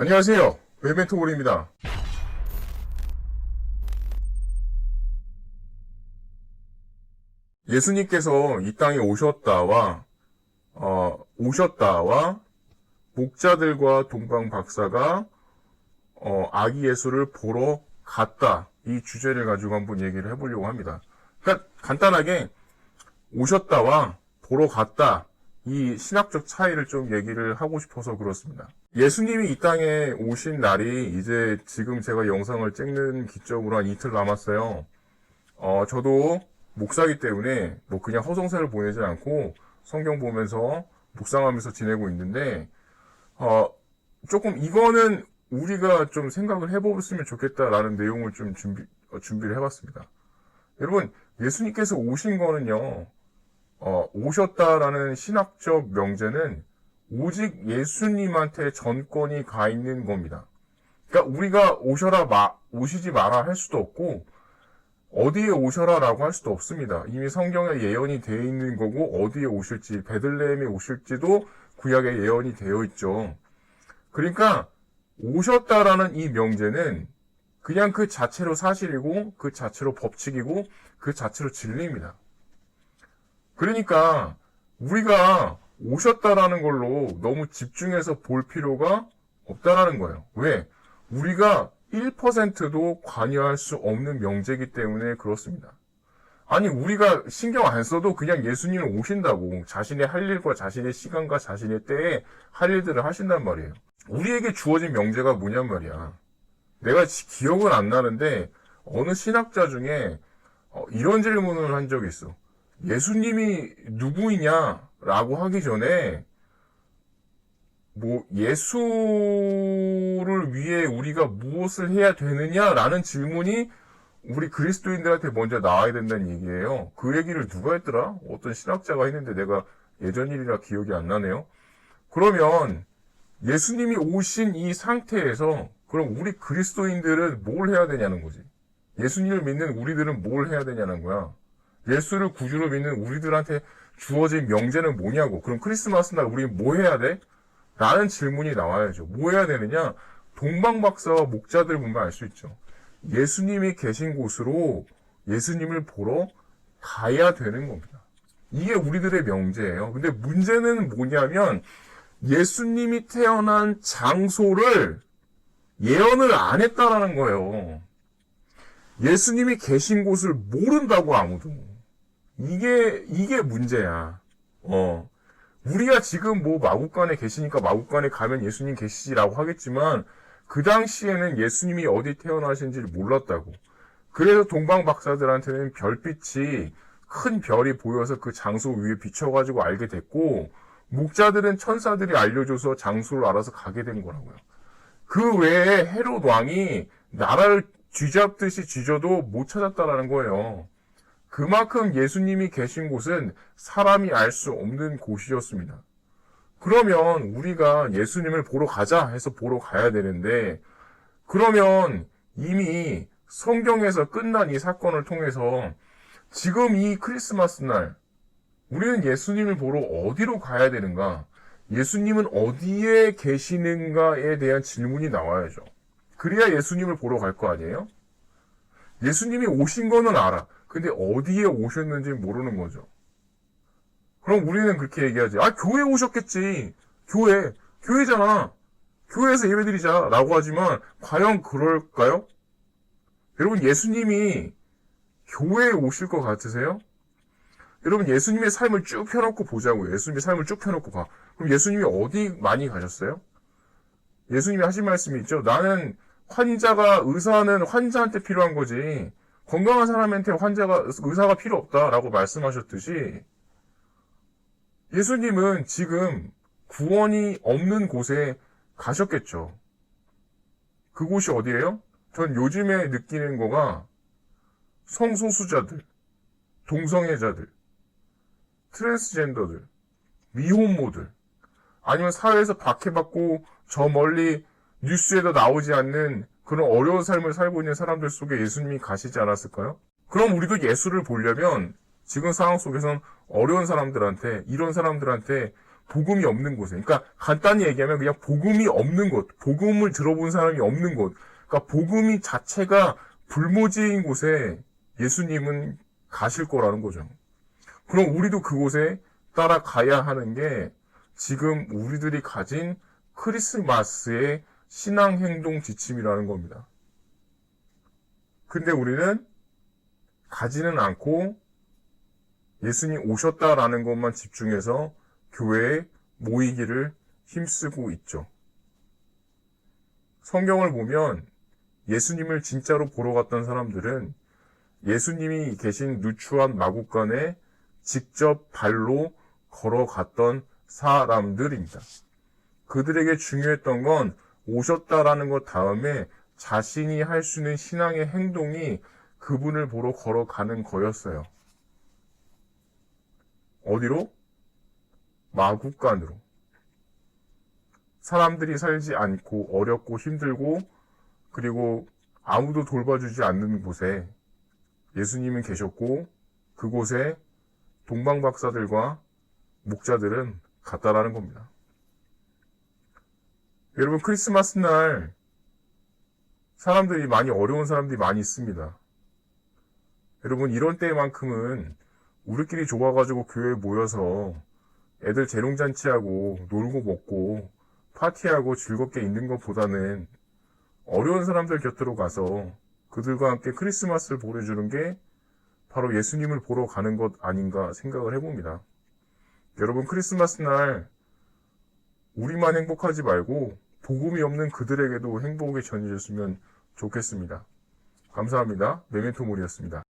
안녕하세요. 웹멘토골입니다. 예수님께서 이 땅에 오셨다와 어, 오셨다와 목자들과 동방 박사가 어, 아기 예수를 보러 갔다 이 주제를 가지고 한번 얘기를 해보려고 합니다. 그러니까 간단하게 오셨다와 보러 갔다 이 신학적 차이를 좀 얘기를 하고 싶어서 그렇습니다. 예수님이 이 땅에 오신 날이 이제 지금 제가 영상을 찍는 기점으로 한 이틀 남았어요. 어, 저도 목사기 때문에 뭐 그냥 허송세를 보내지 않고 성경 보면서 묵상하면서 지내고 있는데, 어, 조금 이거는 우리가 좀 생각을 해보았으면 좋겠다라는 내용을 좀 준비, 어, 준비를 해봤습니다. 여러분, 예수님께서 오신 거는요, 어, 오셨다라는 신학적 명제는 오직 예수님한테 전권이 가 있는 겁니다. 그러니까 우리가 오셔라 마, 오시지 마라 할 수도 없고, 어디에 오셔라라고 할 수도 없습니다. 이미 성경에 예언이 되어 있는 거고, 어디에 오실지, 베들레헴에 오실지도 구약에 예언이 되어 있죠. 그러니까, 오셨다라는 이 명제는 그냥 그 자체로 사실이고, 그 자체로 법칙이고, 그 자체로 진리입니다. 그러니까 우리가 오셨다라는 걸로 너무 집중해서 볼 필요가 없다라는 거예요. 왜? 우리가 1%도 관여할 수 없는 명제이기 때문에 그렇습니다. 아니, 우리가 신경 안 써도 그냥 예수님은 오신다고 자신의 할 일과 자신의 시간과 자신의 때에 할 일들을 하신단 말이에요. 우리에게 주어진 명제가 뭐냔 말이야. 내가 지- 기억은 안 나는데 어느 신학자 중에 어, 이런 질문을 한 적이 있어. 예수님이 누구이냐 라고 하기 전에 뭐 예수를 위해 우리가 무엇을 해야 되느냐라는 질문이 우리 그리스도인들한테 먼저 나와야 된다는 얘기예요. 그 얘기를 누가 했더라? 어떤 신학자가 했는데 내가 예전 일이라 기억이 안 나네요. 그러면 예수님이 오신 이 상태에서 그럼 우리 그리스도인들은 뭘 해야 되냐는 거지. 예수님을 믿는 우리들은 뭘 해야 되냐는 거야. 예수를 구주로 믿는 우리들한테 주어진 명제는 뭐냐고. 그럼 크리스마스 날 우리 뭐 해야 돼? 라는 질문이 나와야죠. 뭐 해야 되느냐? 동방박사와 목자들 보면 알 수 있죠. 예수님이 계신 곳으로 예수님을 보러 가야 되는 겁니다. 이게 우리들의 명제예요. 근데 문제는 뭐냐면 예수님이 태어난 장소를 예언을 안 했다라는 거예요. 예수님이 계신 곳을 모른다고 아무도. 이게, 이게 문제야. 어. 우리가 지금 뭐 마국간에 계시니까 마국간에 가면 예수님 계시지라고 하겠지만, 그 당시에는 예수님이 어디 태어나신지를 몰랐다고. 그래서 동방 박사들한테는 별빛이 큰 별이 보여서 그 장소 위에 비춰가지고 알게 됐고, 목자들은 천사들이 알려줘서 장소를 알아서 가게 된 거라고요. 그 외에 헤롯 왕이 나라를 쥐잡듯이 쥐져도 못 찾았다라는 거예요. 그만큼 예수님이 계신 곳은 사람이 알 수 없는 곳이었습니다. 그러면 우리가 예수님을 보러 가자 해서 보러 가야 되는데, 그러면 이미 성경에서 끝난 이 사건을 통해서 지금 이 크리스마스 날, 우리는 예수님을 보러 어디로 가야 되는가? 예수님은 어디에 계시는가에 대한 질문이 나와야죠. 그래야 예수님을 보러 갈 거 아니에요? 예수님이 오신 거는 알아. 근데 어디에 오셨는지 모르는 거죠. 그럼 우리는 그렇게 얘기하지. 아, 교회 오셨겠지. 교회. 교회잖아. 교회에서 예배 드리자. 라고 하지만, 과연 그럴까요? 여러분, 예수님이 교회에 오실 것 같으세요? 여러분, 예수님의 삶을 쭉 펴놓고 보자고요. 예수님의 삶을 쭉 펴놓고 봐. 그럼 예수님이 어디 많이 가셨어요? 예수님이 하신 말씀이 있죠. 나는 환자가, 의사는 환자한테 필요한 거지. 건강한 사람한테 환자가, 의사가 필요 없다라고 말씀하셨듯이, 예수님은 지금 구원이 없는 곳에 가셨겠죠. 그곳이 어디예요? 전 요즘에 느끼는 거가 성소수자들, 동성애자들, 트랜스젠더들, 미혼모들, 아니면 사회에서 박해받고 저 멀리 뉴스에도 나오지 않는 그런 어려운 삶을 살고 있는 사람들 속에 예수님이 가시지 않았을까요? 그럼 우리도 예수를 보려면 지금 상황 속에선 어려운 사람들한테, 이런 사람들한테 복음이 없는 곳에. 그러니까 간단히 얘기하면 그냥 복음이 없는 곳, 복음을 들어본 사람이 없는 곳. 그러니까 복음이 자체가 불모지인 곳에 예수님은 가실 거라는 거죠. 그럼 우리도 그곳에 따라가야 하는 게 지금 우리들이 가진 크리스마스의 신앙 행동 지침이라는 겁니다. 근데 우리는 가지는 않고 예수님 오셨다라는 것만 집중해서 교회에 모이기를 힘쓰고 있죠. 성경을 보면 예수님을 진짜로 보러 갔던 사람들은 예수님이 계신 누추한 마국간에 직접 발로 걸어갔던 사람들입니다. 그들에게 중요했던 건 오셨다라는 것 다음에 자신이 할 수 있는 신앙의 행동이 그분을 보러 걸어가는 거였어요. 어디로? 마국간으로. 사람들이 살지 않고 어렵고 힘들고 그리고 아무도 돌봐주지 않는 곳에 예수님은 계셨고 그곳에 동방박사들과 목자들은 갔다라는 겁니다. 여러분 크리스마스 날 사람들이 많이 어려운 사람들이 많이 있습니다. 여러분 이런 때만큼은 우리끼리 좋아가지고 교회에 모여서 애들 재롱잔치하고 놀고 먹고 파티하고 즐겁게 있는 것보다는 어려운 사람들 곁으로 가서 그들과 함께 크리스마스를 보내주는 게 바로 예수님을 보러 가는 것 아닌가 생각을 해봅니다. 여러분 크리스마스 날 우리만 행복하지 말고 복음이 없는 그들에게도 행복이 전해졌으면 좋겠습니다. 감사합니다. 메멘토 몰이었습니다.